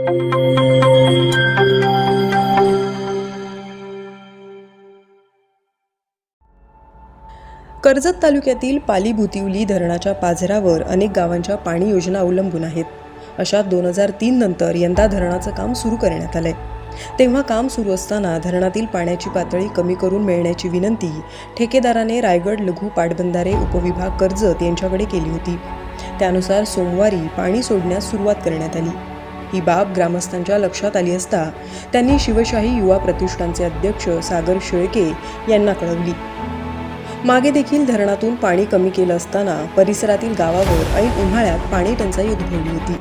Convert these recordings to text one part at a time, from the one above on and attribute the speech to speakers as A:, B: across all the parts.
A: कर्जत तालुक्यातील पाली भुतिवली धरणाच्या पाझरावर अनेक गावांच्या पाणी योजना अवलंबून आहेत. अशा दोन हजार तीन नंतर यंदा धरणाचं काम सुरू करण्यात आलंय. तेव्हा काम सुरू असताना धरणातील पाण्याची पातळी कमी करून मिळण्याची विनंती ठेकेदाराने रायगड लघु पाटबंधारे उपविभाग कर्जत यांच्याकडे केली होती. त्यानुसार सोमवारी पाणी सोडण्यास सुरुवात करण्यात आली. ही बाब ग्रामस्थांच्या लक्षात आली असता त्यांनी शिवशाही युवा प्रतिष्ठानचे अध्यक्ष सागर शेळके यांना कळवली. मागे देखील धरणातून पाणी कमी केलं असताना परिसरातील गावावर ऐन उन्हाळ्यात पाणी टंचाई उद्भवली होती.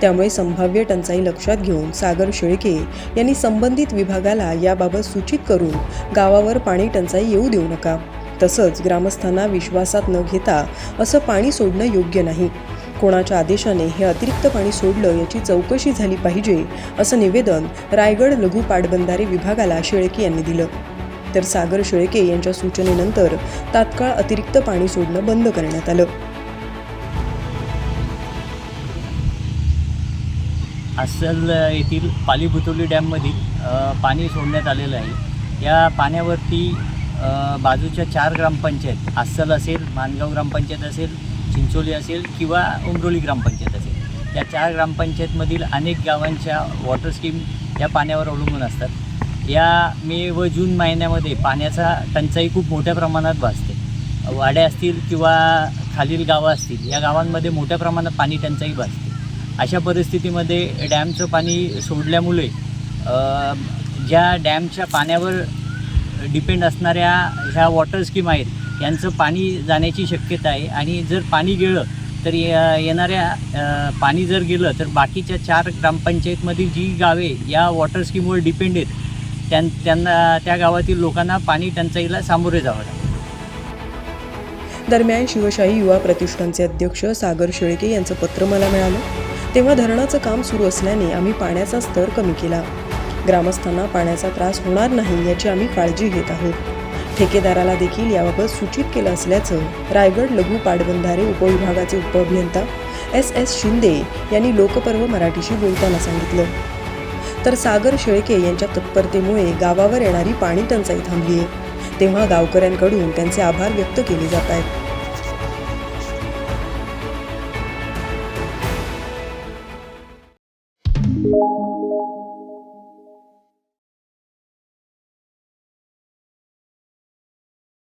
A: त्यामुळे संभाव्य टंचाई लक्षात घेऊन सागर शेळके यांनी संबंधित विभागाला याबाबत सूचित करून गावावर पाणी टंचाई येऊ देऊ नका. तसंच ग्रामस्थांना विश्वासात न घेता असं पाणी सोडणं योग्य नाही. कोणाच्या आदेशाने हे अतिरिक्त पाणी सोडलं याची चौकशी झाली पाहिजे असं निवेदन रायगड लघु पाटबंधारे विभागाला शेळके यांनी दिलं. तर सागर शेळके यांच्या सूचनेनंतर तात्काळ अतिरिक्त पाणी सोडणं बंद करण्यात आलं.
B: अस्सल येथील पालीभुतोली डॅममध्ये डॅममधील पाणी सोडण्यात आलेलं आहे. या पाण्यावरती बाजूच्या चार ग्रामपंचायत अस्सल असेल मानगाव ग्रामपंचायत असेल चिंचोली असेल किंवा उमरोली ग्रामपंचायत असेल. या चार ग्रामपंचायतमधील अनेक गावांच्या वॉटर स्कीम या पाण्यावर अवलंबून असतात. या मे व जून महिन्यामध्ये पाण्याचा टंचाई खूप मोठ्या प्रमाणात भासते. वाड्या असतील किंवा खालील गावं असतील या गावांमध्ये मोठ्या प्रमाणात पाणी टंचाई भासते. अशा परिस्थितीमध्ये डॅमचं पाणी सोडल्यामुळे ज्या डॅमच्या पाण्यावर डिपेंड असणाऱ्या ह्या वॉटर स्कीम आहेत यांचं पाणी जाण्याची शक्यता आहे. आणि जर पाणी गेलं तर या- येणाऱ्या पाणी जर गेलं तर बाकीच्या चार ग्रामपंचायतमधील जी गावे या वॉटर स्कीमवर डिपेंड आहेत. त्यां त्यांना त्या गावातील लोकांना पाणी टंचाईला सामोरे जावं लागतं
A: दरम्यान शिवशाही युवा प्रतिष्ठानचे अध्यक्ष सागर शेळके यांचं पत्र मला मिळालं. तेव्हा धरणाचं काम सुरू असल्याने आम्ही पाण्याचा स्तर कमी केला. ग्रामस्थांना पाण्याचा त्रास होणार नाही याची आम्ही काळजी घेत आहोत. ठेकेदाराला देखील याबाबत सूचित केलं असल्याचं रायगड लघु पाटबंधारे उपविभागाचे उपअभियंता एस एस शिंदे यांनी लोकपर्व मराठीशी बोलताना सांगितलं. तर सागर शेळके यांच्या तत्परतेमुळे गावावर येणारी पाणी टंचाई थांबली आहे तेव्हा गावकऱ्यांकडून त्यांचे आभार व्यक्त केले जात आहेत.